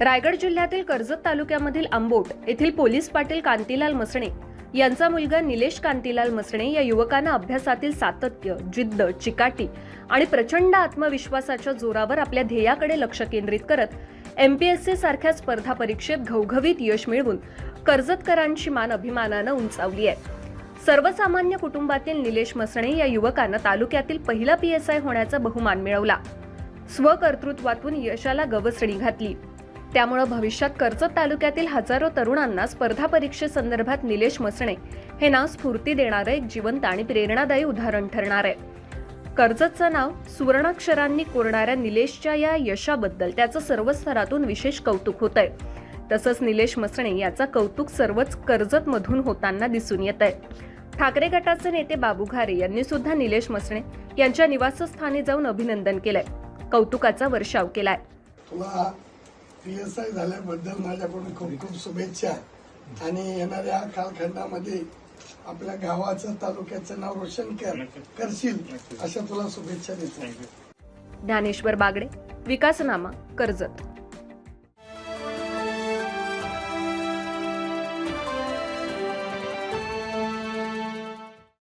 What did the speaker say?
रायगड जिल्ह्यातील कर्जत तालुक्यामधील आंबोट येथील पोलीस पाटील कांतीलाल मसणे यांचा मुलगा निलेश कांतीलाल मसणे या युवकानं अभ्यासातील सातत्य जिद्द चिकाटी आणि प्रचंड आत्मविश्वासाच्या जोरावर आपल्या ध्येयाकडे लक्ष केंद्रित करत एम पी एस सारख्या स्पर्धा परीक्षेत घवघवीत यश मिळवून कर्जतकरांची मान अभिमानानं उंचावली आहे. सर्वसामान्य कुटुंबातील निलेश मसणे या युवकानं तालुक्यातील पहिला पी एस आय होण्याचा बहुमान मिळवला. स्वकर्तृत्वातून यशाला गवसणी घातली. त्यामुळं भविष्यात कर्जत तालुक्यातील हजारो तरुणांना स्पर्धा परीक्षेसंदर्भात निलेश मसणे हे नाव स्फूर्ती देणारं एक जिवंत आणि प्रेरणादायी उदाहरण ठरणार आहे. कर्जतचं नाव सुवर्णाक्षरांनी कोरणाऱ्या निलेशच्या या यशाबद्दल त्याचं सर्व स्तरातून विशेष कौतुक होत आहे तसंच निलेश मसणे याचा कौतुक सर्वच कर्जतमधून होताना दिसून येत आहे ठाकरे गटाचे नेते बाबू घारे यांनी सुद्धा निलेश मसणे यांच्या निवासस्थानी जाऊन अभिनंदन केलंय. कौतुकाचा वर्षाव केलाय. पी एस आय झाल्याबद्दल माझ्याकडून खूप खूप शुभेच्छा. आणि येणाऱ्या कालखंडामध्ये आपल्या गावाचं तालुक्याचं नाव रोशन कर करशील अशा तुला शुभेच्छा देतो. ज्ञानेश्वर बागडे विकासनामा कर्जत.